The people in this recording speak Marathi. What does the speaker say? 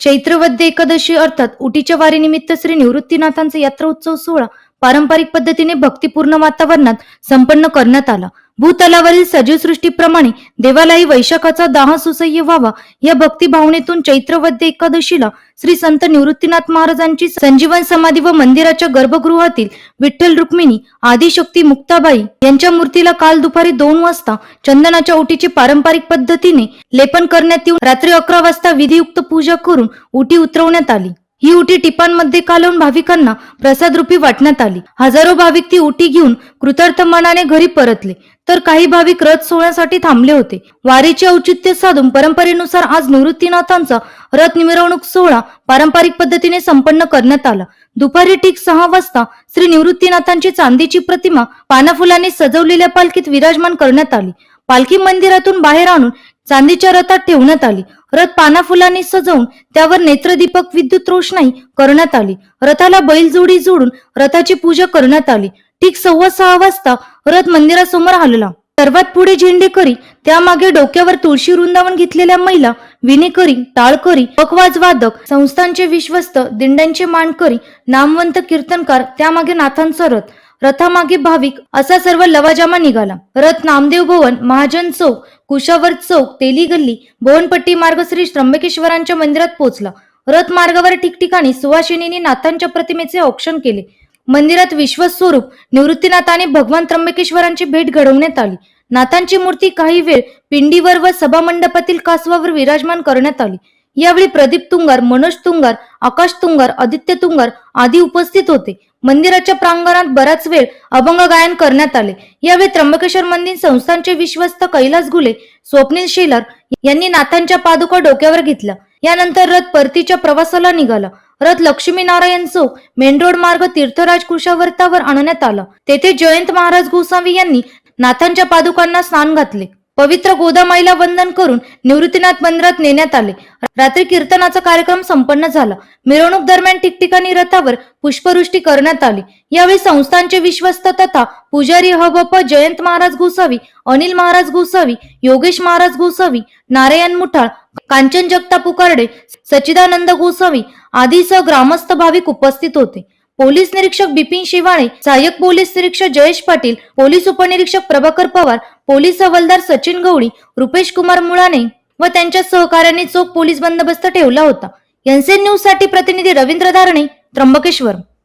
चैत्रवद्य एकादशी अर्थात उटीच्या वारीनिमित्त श्री निवृत्तीनाथांचा यात्रा उत्सव सोहळा पारंपरिक पद्धतीने भक्तिपूर्ण वातावरणात संपन्न करण्यात आला. भूतलावरील सजीव सृष्टीप्रमाणे देवालाही वैशाखाचा दाह सुसह्य व्हावा या भक्तिभावनेतून चैत्रवद्य एकादशीला श्री संत निवृत्तीनाथ महाराजांची संजीवन समाधी व मंदिराच्या गर्भगृहातील विठ्ठल रुक्मिणी आदिशक्ती मुक्ताबाई यांच्या मूर्तीला काल दुपारी दोन वाजता चंदनाच्या ओटीची पारंपरिक पद्धतीने लेपन करण्यात येऊन रात्री अकरा वाजता विधियुक्त पूजा करून उटी उतरवण्यात आली. ही उटी टिपांमध्ये कालवून भाविकांना प्रसाद रूपी वाटण्यात आली. हजारो भाविक ती उटी घेऊन कृतार्थ मनाने घरी परतले. तर काही भाविक रथ सोहळ्यासाठी थांबले होते. वारीचे औचित्य साधून परंपरेनुसार आज निवृत्तीनाथांचा रथ मिरवणूक सोहळा पारंपरिक पद्धतीने संपन्न करण्यात आला. दुपारी ठीक सहा वाजता श्री निवृत्तीनाथांची चांदीची प्रतिमा पानाफुलांनी सजवलेल्या पालखीत विराजमान करण्यात आली. पालखी मंदिरातून बाहेर आणून चांदीच्या रथात ठेवण्यात आली. रथ पाना फुलांनी सजवून त्यावर नेत्रदीपक विद्युत रोषणाई करण्यात आली. रथाला बैलजोडी जोडून रथाची पूजा करण्यात आली. ठीक सव्वा सहा वाजता रथ मंदिरासमोर हलला. सर्वात पुढे झेंडेकरी त्यामागे डोक्यावर तुळशी वृंदावन घेतलेल्या महिला विनेकरी टाळकरी पकवाज वादक संस्थांचे विश्वस्त दिंड्यांचे मानकरी नामवंत कीर्तनकार त्यामागे नाथांचा रथ. रथामागे भाविक असा सर्व लवाजामा निघाला. रथ नामदेव भवन महाजन चौक कुशावर चौक तेली गल्ली भुवनपट्टी मार्ग श्री त्र्यंबकेश्वरांच्या मंदिरात पोहोचला. रथ मार्गावर ठिकठिकाणी सुवासिनींनी नाथांच्या प्रतिमेचे औक्षण केले. मंदिरात विश्वस्वरूप निवृत्तीनाथ आणि भगवान त्र्यंबकेश्वरांची भेट घडवण्यात आली. नाथांची मूर्ती काही वेळ पिंडीवर व सभामंडपातील कासवावर विराजमान करण्यात आली. यावेळी प्रदीप तुंगार मनोज तुंगार आकाश तुंगार आदित्य तुंगार आदी उपस्थित होते. मंदिराच्या प्रांगणात बराच वेळ अभंग गायन करण्यात आले. यावेळी त्र्यंबकेश्वर मंदिर संस्थांचे विश्वस्त कैलास गुले स्वप्नील शेलर यांनी नाथांच्या पादुका डोक्यावर घेतल्या. यानंतर रथ परतीच्या प्रवासाला निघाला. रथ लक्ष्मीनारायण चौक मेन रोड मार्ग तीर्थराज कुशावर्तावर आणण्यात आला. तेथे जयंत महाराज गोसावी यांनी नाथांच्या पादुकांना स्नान घातले. पवित्र गोदामाईला वंदन करून निवृत्तीनाथ मंदिरात नेण्यात आले. रात्री कीर्तनाचा कार्यक्रम संपन्न झाला. मिरवणूक दरम्यान ठिकठिकाणी रथावर पुष्पवृष्टी करण्यात आली. यावेळी संस्थांचे विश्वस्त तथा पुजारी हबप जयंत महाराज गोसावी अनिल महाराज गोसावी योगेश महाराज गोसावी नारायण मुठाळ कांचन जगताप उकारडे सच्चिदानंद गोसावी आदीसह ग्रामस्थ भाविक उपस्थित होते. पोलीस निरीक्षक बिपिन शिवाळे सहाय्यक पोलीस निरीक्षक जयेश पाटील पोलीस उपनिरीक्षक प्रभाकर पवार पोलीस हवालदार सचिन गवळी रुपेश कुमार मुळाने व त्यांच्या सहकार्यांनी चोख पोलीस बंदोबस्त ठेवला होता. एनसीएन न्यूजसाठी प्रतिनिधी रवींद्र धारणे त्र्यंबकेश्वर.